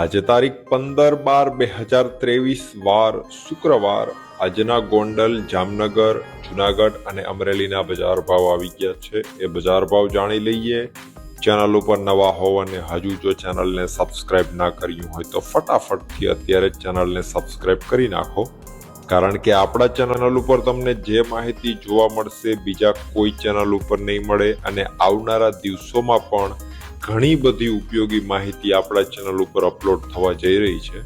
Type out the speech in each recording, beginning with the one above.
આજે તારીખ પંદર બાર બે હજાર ત્રેવીસ વાર શુક્રવાર આજના ગોંડલ, જામનગર, જુનાગઢ અને અમરેલીના બજાર ભાવ આવી ગયા છે. એ બજાર ભાવ જાણી લઈએ. ચેનલ ઉપર નવા હોવ અને હજુ જો ચેનલને સબસ્ક્રાઇબ ના કર્યું હોય તો ફટાફટથી અત્યારે ચેનલને સબસ્ક્રાઇબ કરી નાખો. કારણ કે આપણા ચેનલ ઉપર તમને જે માહિતી જોવા મળશે, બીજા કોઈ ચેનલ ઉપર નહીં મળે અને આવનારા દિવસોમાં પણ ઘણી બધી ઉપયોગી માહિતી આપણા ચેનલ ઉપર અપલોડ થવા જઈ રહી છે.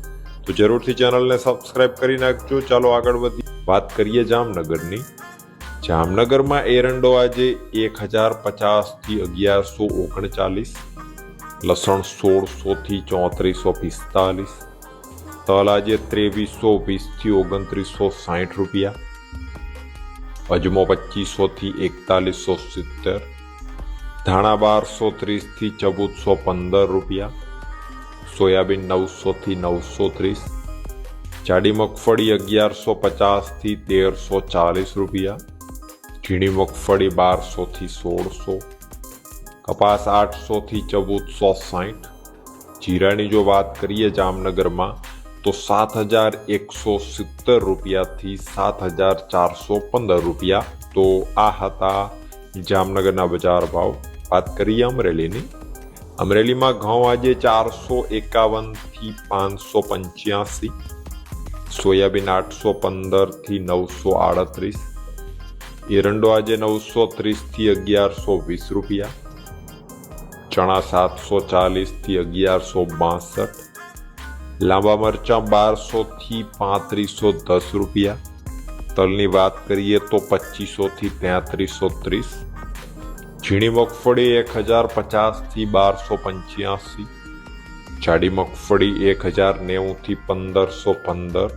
તો જરૂરથી ચેનલને સબસ્ક્રાઇબ કરી નાખજો. ચાલો આગળ વધી વાત કરીએ જામનગરની. જામનગરમાં એરંડો આજે એક હજાર પચાસથી અગિયારસો ઓગણચાલીસ, લસણ સોળસોથી ચોત્રીસો પિસ્તાલીસ, તલ આજે ત્રેવીસો વીસથી ઓગણત્રીસો સાઠ રૂપિયા, અજમો પચીસોથી એકતાલીસો સિત્તેર ધાણા બારસો ત્રીસથી ચૌદસો પંદર રૂપિયા, સોયાબીન નવસોથી નવસો ત્રીસ જાડી મગફળી અગિયારસો પચાસથી તેરસો ચાલીસ રૂપિયા, ઝીણી મગફળી બારસોથી સોળસો, કપાસ આઠસોથી ચૌદસો સાઠ જીરાની જો વાત કરીએ જામનગરમાં, તો સાત હજાર એકસો સિત્તેર રૂપિયાથી સાત હજાર ચારસો પંદર રૂપિયા તો આ હતા જામનગરના બજાર ભાવ. વાત કરીએ અમરેલીની અમરેલીમાં ઘઉં આજે ચારસો એકાવનથી પાંચસો પંચ્યાસી સોયાબીન આઠસો પંદરથી નવસો આડત્રીસ એરંડો આજે નવસો ત્રીસથી અગિયારસો વીસ રૂપિયા ચણા સાતસો ચાલીસથી અગિયારસો બાસઠ લાંબા મરચાં બારસોથી પાંત્રીસો દસ રૂપિયા તલની વાત કરીએ તો પચીસોથી તેત્રીસો ત્રીસ ઝીણી મગફળી એક હજાર પચાસથી બારસો પંચ્યાસી, જાડી મગફળી એક હજાર નેવુંથી પંદરસો પંદર,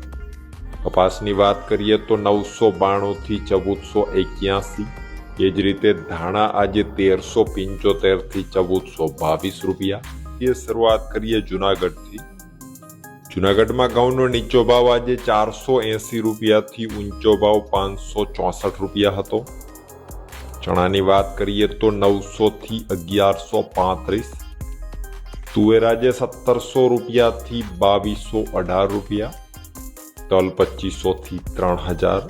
કપાસની વાત કરીએ તો નવસો બાણુંથી ચૌદસો એક્યાસી, એ જ રીતે ધાણા આજે તેરસો પંચોતેરથી ચૌદસો બાવીસ રૂપિયા. એ શરૂઆત કરીએ જુનાગઢથી. જુનાગઢમાં ઘઉંનો નીચો ભાવ આજે ચારસો એંસી રૂપિયાથી ઊંચો ભાવ પાંચસો ચોસઠ રૂપિયા હતો. ચણાની વાત કરીએ તો નવસોથી અગિયારસો પાંત્રીસ, તુવેરાજે સત્તરસો રૂપિયાથી બાવીસો અઢાર રૂપિયા, તલ પચીસોથી ત્રણ હજાર.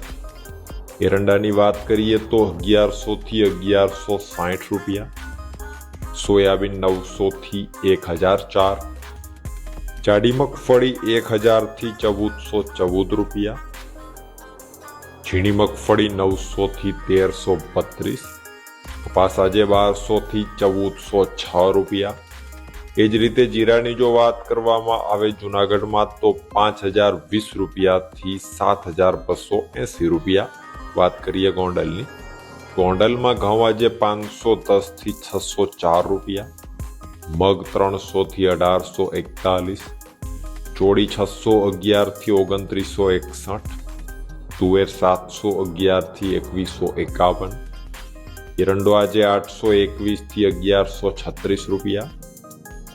એરંડાની વાત કરીએ તો અગિયારસોથી અગિયારસો સાઠ રૂપિયા, સોયાબીન નવસોથી એક હજાર ચાર, જાડી મગફળી એક હજારથી ચૌદસો ચૌદ રૂપિયા ઝીણી મગફળી નવસોથી તેરસો બત્રીસ, કપાસ આજે બારસોથી ચૌદસો છ રૂપિયા. એ જ રીતે જીરાની જો વાત કરવામાં આવે જુનાગઢમાં તો પાંચ હજાર વીસ રૂપિયાથી સાત હજાર બસો એંસી રૂપિયા. વાત કરીએ ગોંડલની. ગોંડલમાં ઘઉં આજે પાંચસો દસથી છસો ચાર રૂપિયા. મગ ત્રણસોથી અઢારસો એકતાલીસ. ચોળી છસો અગિયારથી ઓગણત્રીસો એકસઠ. તુવેર સાતસો અગિયારથી એકવીસો એકાવન એરંડો આજે આઠસો એકવીસથી અગિયારસો છત્રીસ રૂપિયા,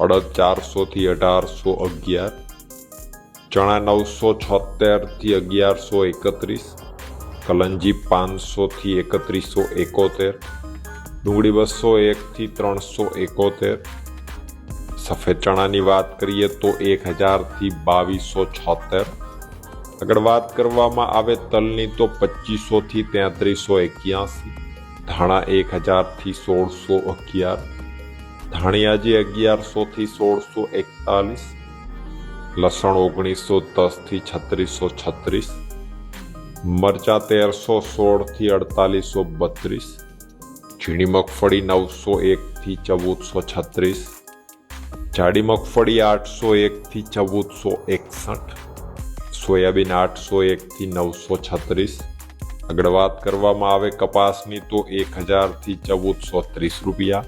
અડદ ચારસોથી અઢારસો અગિયાર, ચણા નવસો છોતેરથી અગિયારસો એકત્રીસ, કલંજી પાંચસોથી એકત્રીસો એકોતેર, ડુંગળી બસો એકથી ત્રણસો એકોતેર. સફેદ ચણાની વાત કરીએ તો એક હજારથી બાવીસો છોતેર. આગળ વાત કરવામાં આવે તલની, તો પચીસોથી તેત્રીસો એક્યાસી, ધાણા એક હજારથી સોળસો અગિયાર ધાણિયાજી અગિયારસોથી સોળસો એકતાલીસ, લસણ ઓગણીસો દસથી છત્રીસો છત્રીસ, મરચા તેરસો સોળથી અડતાલીસો બત્રીસ, ઝીણી મગફળી નવસો એકથી ચૌદસો છત્રીસ, જાડી મગફળી આઠસો એકથી ચૌદસો એકસઠ સોયાબીન આઠસો એકથી નવસો છત્રીસ. આગળ વાત કરવામાં આવે કપાસની તો એક હજારથી ચૌદસો ત્રીસ રૂપિયા.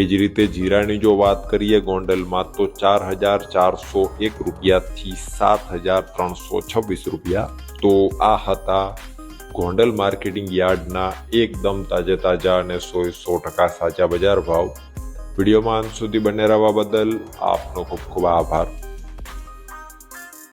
એ જ રીતે જીરાની જો વાત કરીએ ગોંડલમાં તો ચાર હજાર ચારસો એક રૂપિયાથી સાત હજાર ત્રણસો છવ્વીસ રૂપિયા. તો આ હતા ગોંડલ માર્કેટિંગ યાર્ડના એકદમ તાજે તાજા અને સો સો ટકા સાચા બજાર ભાવ. વિડીયોમાં અંત સુધી બને રહેવા બદલ આપનો ખૂબ ખૂબ આભાર.